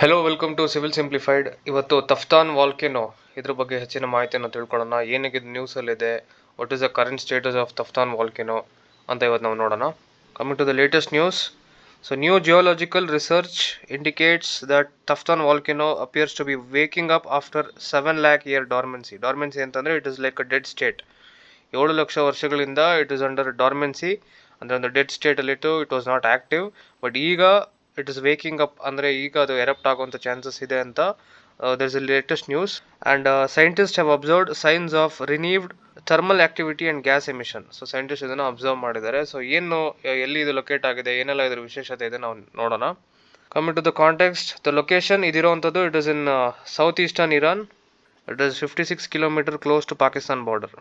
Hello welcome to civil simplified ಇವತ್ತು Taftan volcano ಇದ್ರ ಬಗ್ಗೆ ಹೆಚ್ಚಿನ ಮಾಹಿತಿಯನ್ನು ತಿಳ್ಕೊಳ್ಳೋಣ. ಏನಿಗೆ ಇದು ನ್ಯೂಸಲ್ಲಿದೆ what is the current status of Taftan volcano ಅಂತ ಇವತ್ತು ನಾವು ನೋಡೋಣ. Coming to the latest news so new geological research indicates that Taftan volcano appears to be waking up after seven lakh year dormancy dormancy ಅಂತಂದರೆ it is like a dead state ಏಳು ಲಕ್ಷ ವರ್ಷಗಳಿಂದ it is under dormancy ಅಂದರೆ ಒಂದು dead ಸ್ಟೇಟಲ್ಲಿತ್ತು it was not active but ಈಗ it is waking up ಅಂದರೆ ಈಗ ಅದು ಎರಪ್ಟ್ ಆಗುವಂಥ ಚಾನ್ಸಸ್ ಇದೆ ಅಂತ there is latest news and scientist have observed signs of renewed thermal activity and gas emission so scientist ಇದನ್ನು ಅಬ್ಸರ್ವ್ ಮಾಡಿದ್ದಾರೆ. So ಏನು ಎಲ್ಲಿ ಇದು ಲೊಕೇಟ್ ಆಗಿದೆ, ಏನೆಲ್ಲ ಇದರ ವಿಶೇಷತೆ ಇದೆ ನಾವು ನೋಡೋಣ. Coming to the context the location ಇದಿರುವಂಥದ್ದು it is in south eastern Iran it is fifty six kilometer close to Pakistan border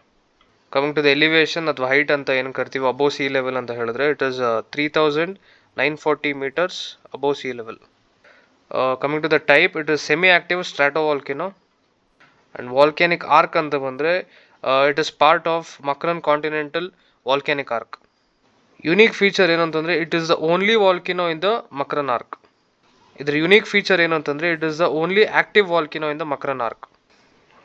coming to the elevation ಅಥವಾ ಹೈಟ್ ಅಂತ ಏನು ಕರಿತೀವಿ ಅಬೋ ಸಿ ಲೆವೆಲ್ ಅಂತ ಹೇಳಿದ್ರೆ it is three thousand nine forty meters above sea level coming to the type it is semi active stratovolcano and volcanic arc ಅಂತ ಬಂದರೆ it is part of Makran continental volcanic arc unique feature ಏನಂತಂದರೆ it is the only volcano in the Makran arc ಇದ್ರ unique feature ಏನು ಅಂತಂದರೆ it is the only active volcano in the Makran arc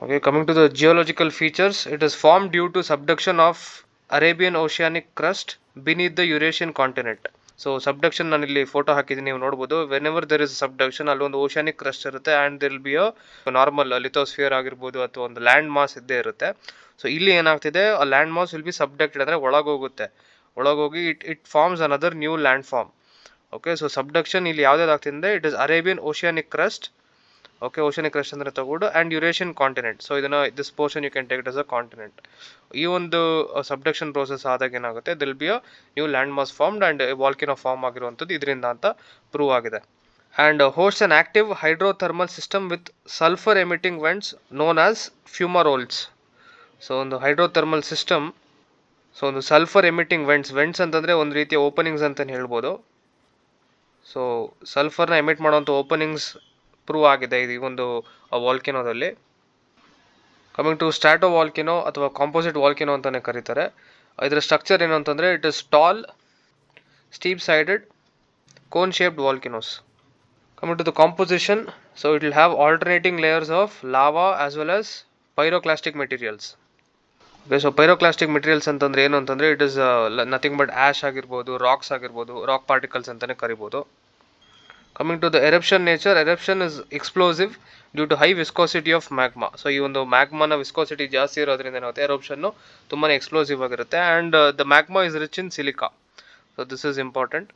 Okay, coming to the geological features, it is formed due to subduction of Arabian oceanic crust beneath the Eurasian continent. So subduction ನಾನು ಇಲ್ಲಿ photo ಹಾಕಿದ್ದೀನಿ, ನೀವು ನೋಡ್ಬೋದು. Whenever there is subduction ಅಲ್ಲಿ ಒಂದು oceanic crust ಇರುತ್ತೆ and there'll be normal lithosphere ಆಗಿರ್ಬೋದು ಅಥವಾ ಒಂದು ಲ್ಯಾಂಡ್ ಮಾಸ್ ಇದ್ದೇ ಇರುತ್ತೆ. ಸೊ ಇಲ್ಲಿ ಏನಾಗ್ತಿದೆ? ಆ land mass will be subducted ಅಂದರೆ ಒಳಗೋಗುತ್ತೆ. ಒಳಗೋಗಿ it it forms another new land form okay so subduction ಇಲ್ಲಿ ಯಾವ್ದಾಗ್ತಿದೆ it is Arabian oceanic crust okay ocean crust ಅಂದರೆ ತಗೊಂಡು ಆ್ಯಂಡ್ ಯುರೇಷಿಯನ್ ಕಾಂಟಿನೆಂಟ್ ಸೊ ಇದನ್ನು this portion you can take it as a continent ಈ ಒಂದು subduction process ಆದಾಗ ಏನಾಗುತ್ತೆ? There'll be a new land mass formed and volcano form ಆಗಿರುವಂಥದ್ದು ಇದರಿಂದ ಅಂತ ಪ್ರೂವ್ ಆಗಿದೆ. And host an active hydrothermal system with sulphur emitting vents known as fumaroles so ಒಂದು hydrothermal system so ಒಂದು ಸಲ್ಫರ್ ಎಮಿಟಿಂಗ್ ವೆಂಟ್ಸ್ ವೆಂಟ್ಸ್ ಅಂತಂದರೆ ಒಂದು ರೀತಿಯ openings ಅಂತಲೇ ಹೇಳ್ಬೋದು. ಸೊ ಸಲ್ಫರ್ನ ಎಮಿಟ್ ಮಾಡುವಂಥ ಓಪನಿಂಗ್ಸ್ ಪ್ರೂವ್ ಆಗಿದೆ ಈ ಒಂದು ವಾಲ್ಕಿನೋದಲ್ಲಿ ಕಮಿಂಗ್ ಟು ಸ್ಟ್ಯಾಟೋ ವಾಲ್ಕಿನೋ ಅಥವಾ ಕಾಂಪೋಸಿಟ್ ವಾಲ್ಕಿನೋ ಅಂತಲೇ ಕರೀತಾರೆ. ಇದರ ಸ್ಟ್ರಕ್ಚರ್ ಏನು ಅಂತಂದರೆ it is tall steep sided cone shaped volcanoes coming to the composition so it will have alternating layers of lava as well as pyroclastic materials okay so pyroclastic materials ಅಂತಂದರೆ ಏನು ಅಂತಂದರೆ it is nothing but ash ಆಗಿರ್ಬೋದು rocks ಆಗಿರ್ಬೋದು rock particles ಅಂತಲೇ ಕರಿಬೋದು. Coming to the eruption nature eruption is explosive due to high viscosity of magma so ಈ ಒಂದು ಮ್ಯಾಗ್ಮಾನ ವಿಸ್ಕೋಸಿಟಿ ಜಾಸ್ತಿ ಇರೋದ್ರಿಂದ ಏನಾಗುತ್ತೆ? ಎರಪ್ಷನ್ನು ತುಂಬಾ ಎಕ್ಸ್ಪ್ಲೋಸಿವ್ ಆಗಿರುತ್ತೆ. And the magma is rich in silica so this is important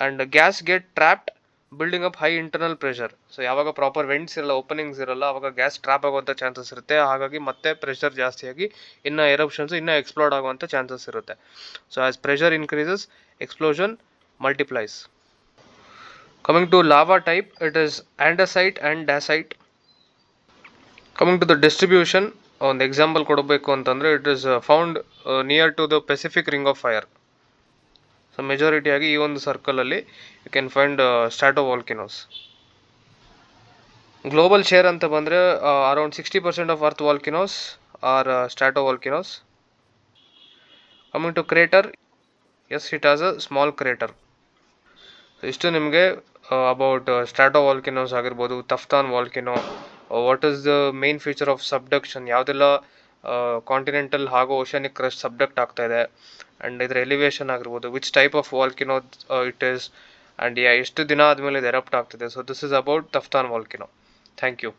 and gas get trapped building up high internal pressure so ಯಾವಾಗ proper vents ಇರಲ್ಲ ಓಪನಿಂಗ್ಸ್ ಇರಲ್ಲ, ಅವಾಗ ಗ್ಯಾಸ್ ಟ್ರಾಪ್ ಆಗುವಂಥ ಚಾನ್ಸಸ್ ಇರುತ್ತೆ. ಹಾಗಾಗಿ ಮತ್ತೆ ಪ್ರೆಷರ್ ಜಾಸ್ತಿಯಾಗಿ ಇನ್ನು ಎರಪ್ಷನ್ಸ್ ಇನ್ನೂ ಎಕ್ಸ್ಪ್ಲೋರ್ಡ್ ಆಗುವಂಥ ಚಾನ್ಸಸ್ ಇರುತ್ತೆ. So as pressure increases explosion multiplies coming to lava type, it is andesite and dacite coming to the distribution, ಒಂದು ಎಕ್ಸಾಂಪಲ್ ಕೊಡಬೇಕು ಅಂತಂದರೆ it is found near to the Pacific Ring of Fire so ಮೆಜಾರಿಟಿಯಾಗಿ ಈ ಒಂದು ಸರ್ಕಲಲ್ಲಿ you can find strato volcanoes global share ಅಂತ ಬಂದರೆ around sixty percent of earth volcanoes are strato volcanoes coming to crater is it as a small crater ಇಷ್ಟು ನಿಮಗೆ about strato volcanoes ಆಗಿರ್ಬೋದು Taftan volcano what is the main feature of subduction ಯಾವುದೆಲ್ಲ continental ಹಾಗೂ oceanic crust ಸಬ್ಡಕ್ಟ್ ಆಗ್ತಾ ಇದೆ? And ಇದರ elevation ಆಗಿರ್ಬೋದು which type of volcano it is and ಎಷ್ಟು ದಿನ ಆದಮೇಲೆ ಇದು ಎರಪ್ಟ್ ಆಗ್ತಿದೆ. So this is about Taftan volcano thank you